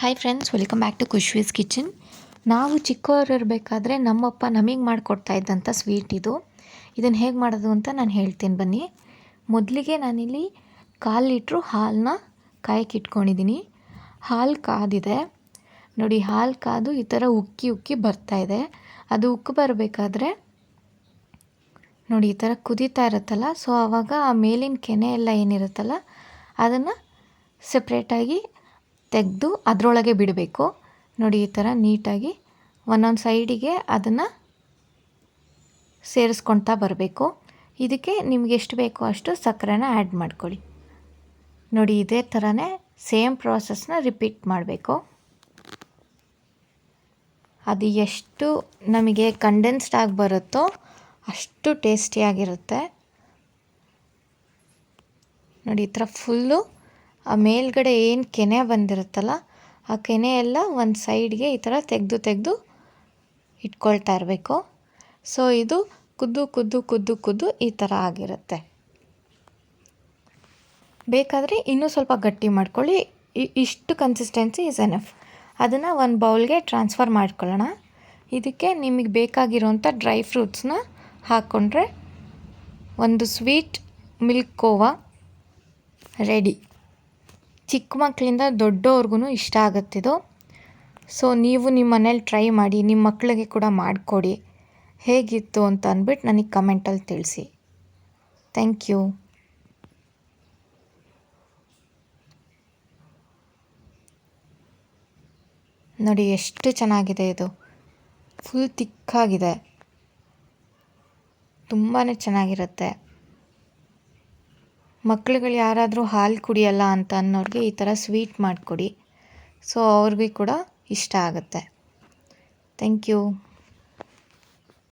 Hi friends welcome back to Khushvi's kitchen ನಾವು ಚಿಕ್ಕವರಿರಬೇಕಾದ್ರೆ ನಮ್ಮಪ್ಪ ನಮಗೆ ಮಾಡಿಕೊಡ್ತಾ ಇದ್ದಂಥ ಸ್ವೀಟ್ ಇದು. ಇದನ್ನು ಹೇಗೆ ಮಾಡೋದು ಅಂತ ನಾನು ಹೇಳ್ತೀನಿ ಬನ್ನಿ. ಮೊದಲಿಗೆ ನಾನಿಲ್ಲಿ ಕಾಲು ಲೀಟ್ರು ಹಾಲನ್ನ ಕಾಯಕ್ಕೆ ಇಟ್ಕೊಂಡಿದ್ದೀನಿ ಹಾಲು ಕಾದಿದೆ. ನೋಡಿ, ಹಾಲು ಕಾದು ಈ ಥರ ಉಕ್ಕಿ ಉಕ್ಕಿ ಬರ್ತಾ ಇದೆ. ಅದು ಉಕ್ಕಿ ಬರಬೇಕಾದ್ರೆ ನೋಡಿ, ಈ ಥರ ಕುದೀತಾ ಇರುತ್ತಲ್ಲ ಸೊ ಆವಾಗ ಆ ಮೇಲಿನ ಕೆನೆ ಎಲ್ಲ ಏನಿರುತ್ತಲ್ಲ, ಅದನ್ನು ಸಪ್ರೇಟಾಗಿ ತೆಗೆದು ಅದರೊಳಗೆ ಬಿಡಬೇಕು. ನೋಡಿ ಈ ಥರ ನೀಟಾಗಿ ಒಂದೊಂದು ಸೈಡಿಗೆ ಅದನ್ನು ಸೇರಿಸ್ಕೊಳ್ತಾ ಬರಬೇಕು. ಇದಕ್ಕೆ ನಿಮ್ಗೆ ಎಷ್ಟು ಬೇಕೋ ಅಷ್ಟು ಸಕ್ಕರೆನ ಆ್ಯಡ್ ಮಾಡ್ಕೊಳ್ಳಿ. ನೋಡಿ ಇದೇ ಥರನೇ ಸೇಮ್ ಪ್ರಾಸೆಸ್ನ ರಿಪೀಟ್ ಮಾಡಬೇಕು. ಅದು ಎಷ್ಟು ನಮಗೆ ಕಂಡೆನ್ಸ್ಡ್ ಆಗಿ ಬರುತ್ತೋ ಅಷ್ಟು ಟೇಸ್ಟಿಯಾಗಿರುತ್ತೆ. ನೋಡಿ ಈ ಥರ ಫುಲ್ಲು ಆ ಮೇಲ್ಗಡೆ ಏನು ಕೆನೆ ಬಂದಿರುತ್ತಲ್ಲ, ಆ ಕೆನೆ ಎಲ್ಲ ಒಂದು ಸೈಡ್ಗೆ ಈ ಥರ ತೆಗೆದು ತೆಗೆದು ಇಟ್ಕೊಳ್ತಾ ಇರಬೇಕು. ಸೊ ಇದು ಕುದ್ದು ಕುದ್ದು ಕುದ್ದು ಕುದ್ದು ಈ ಥರ ಆಗಿರುತ್ತೆ. ಬೇಕಾದರೆ ಇನ್ನೂ ಸ್ವಲ್ಪ ಗಟ್ಟಿ ಮಾಡ್ಕೊಳ್ಳಿ. ಇಷ್ಟು ಕನ್ಸಿಸ್ಟೆನ್ಸಿ ಇಸ್ ಎನಫ್ ಅದನ್ನು ಒಂದು ಬೌಲ್ಗೆ ಟ್ರಾನ್ಸ್ಫರ್ ಮಾಡ್ಕೊಳ್ಳೋಣ. ಇದಕ್ಕೆ ನಿಮಗೆ ಬೇಕಾಗಿರೋಂಥ ಡ್ರೈ ಫ್ರೂಟ್ಸ್ನ ಹಾಕ್ಕೊಂಡ್ರೆ ಒಂದು ಸ್ವೀಟ್ ಮಿಲ್ಕ್ ಕೋವಾ ರೆಡಿ ಚಿಕ್ಕ ಮಕ್ಕಳಿಂದ ದೊಡ್ಡವ್ರಿಗೂ ಇಷ್ಟ ಆಗುತ್ತಿದು ಸೊ ನೀವು ನಿಮ್ಮ ಮನೇಲಿ ಟ್ರೈ ಮಾಡಿ, ನಿಮ್ಮ ಮಕ್ಕಳಿಗೆ ಕೂಡ ಮಾಡಿಕೊಡಿ. ಹೇಗಿತ್ತು ಅಂತ ಅಂದ್ಬಿಟ್ಟು ನನಗೆ ಕಮೆಂಟಲ್ಲಿ ತಿಳಿಸಿ. ಥ್ಯಾಂಕ್ ಯು ನೋಡಿ, ಎಷ್ಟು ಚೆನ್ನಾಗಿದೆ ಇದು. ಫುಲ್ ತಿಕ್ಕಾಗಿದೆ ತುಂಬಾ ಚೆನ್ನಾಗಿರುತ್ತೆ. ಮಕ್ಳುಗಳು ಯಾರಾದರೂ ಹಾಲು ಕುಡಿಯಲ್ಲ ಅಂತ ಅನ್ನೋರಿಗೆ ಈ ಥರ ಸ್ವೀಟ್ ಮಾಡಿಕೊಡಿ. ಸೊ ಅವ್ರಿಗೂ ಕೂಡ ಇಷ್ಟ ಆಗುತ್ತೆ. Thank you.